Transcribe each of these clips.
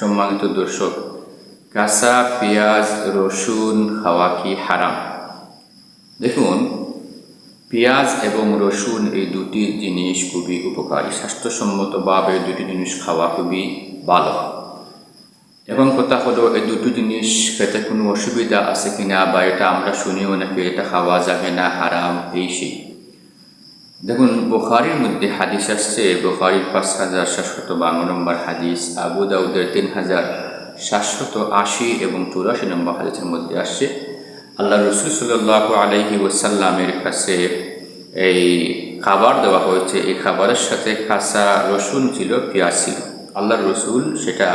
সম্মানিত দর্শক, কাঁচা পেঁয়াজ, রসুন খাওয়া কি হারাম? দেখুন, পেঁয়াজ এবং রসুন এই দুটি জিনিস খুবই উপকারী স্বাস্থ্যসম্মতভাবে দুটি জিনিস খাওয়া খুবই ভালো। এবং কথা হলো, এই দুটো জিনিস খেতে কোনো অসুবিধা আছে কিনা বা এটা আমরা শুনিও নাকি এটা খাওয়া যাবে না, হারাম, এই সেই। দেখুন, বুখারির মধ্যে হাদিস আসছে, বুখারির পাঁচ হাজার সাতশত বান্ন নম্বর হাদিস, আবু দাউদের তিন হাজার সাতশত আশি এবং চুরাশি নম্বর হাদিসের মধ্যে আসছে। আল্লাহ রসুল সাল্লাহ আলহি ওসাল্লামের কাছে এই খাবার দেওয়া হয়েছে। এই খাবারের সাথে কাঁচা রসুন ছিল, পেঁয়াজ ছিল। আল্লাহ রসুল সেটা,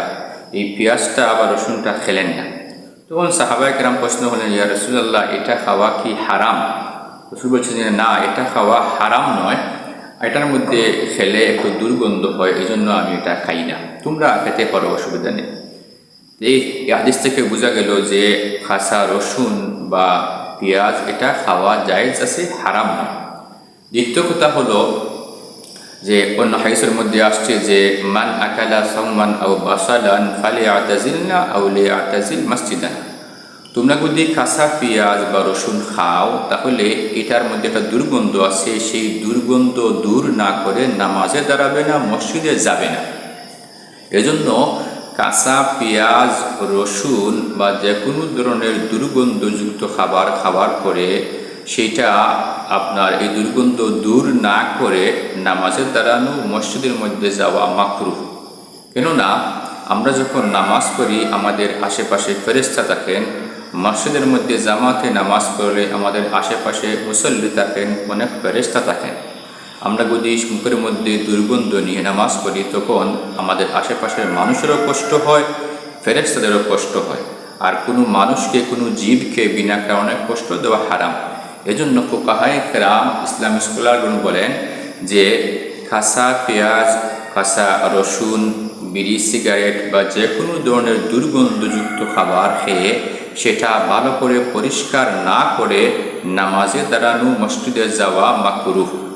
এই পেঁয়াজটা আবার রসুনটা খেলেন না। তখন সাহাবাই কেরাম প্রশ্ন হলেন ইয়া রসুল্লাহ এটা খাওয়া কি হারাম? রসুল বলছেন যে না, এটা খাওয়া হারাম নয়। এটার মধ্যে খেলে একটু দুর্গন্ধ হয় এই জন্য আমি এটা খাই না। তোমরা খেতে পারো, অসুবিধা নেই। এই হাদিস থেকে বোঝা গেল যে খাসা রসুন বা পেঁয়াজ, এটা খাওয়া জায়েজ আছে, হারাম নয় দ্বিতীয় কথা হলো যে অন্য হাইসের মধ্যে আসছে যে, মান আকালা সম্মান আউ বাসালান ফালে আতাজিল না আউলে আতাজিল মসজিদান। তোমরা যদি কাঁচা পেঁয়াজ বা রসুন খাও, তাহলে এটার মধ্যে একটা দুর্গন্ধ আছে, সেই দুর্গন্ধ দূর না করে নামাজে দাঁড়াবে না, মসজিদে যাবে না। এজন্য কাঁচা পেঁয়াজ, রসুন বা যে কোনো ধরনের দুর্গন্ধযুক্ত খাবার খাবার পরে সেটা আপনার এই দুর্গন্ধ দূর না করে নামাজে দাঁড়ানো, মসজিদের মধ্যে যাওয়া মাকরু কেননা, আমরা যখন নামাজ পড়ি, আমাদের আশেপাশে ফেরেস্তা থাকেন মসজিদের মধ্যে জামাতে নামাজ পড়লে আমাদের আশেপাশে মুসল্লি থাকেন অনেক ফেরেস্তা থাকেন আমরা যদি মুখের মধ্যে দুর্গন্ধ নিয়ে নামাজ পড়ি, তখন আমাদের আশেপাশের মানুষেরও কষ্ট হয় ফেরেস্তাদেরও কষ্ট হয়। আর কোনো মানুষকে, কোনো জীবকে বিনা কারণে কষ্ট দেওয়া হারাম। এজন্য কোকাহায় কেরাম, ইসলাম স্কলারগুলো বলেন যে খাসা পেঁয়াজ খাসা রসুন, বিড়ি, সিগারেট বা যে কোনো ধরনের দুর্গন্ধযুক্ত খাবার খেয়ে সেটা ভালো করে পরিষ্কার না করে নামাজে দাঁড়ানো মসজিদে যাওয়া মাকুরুহ।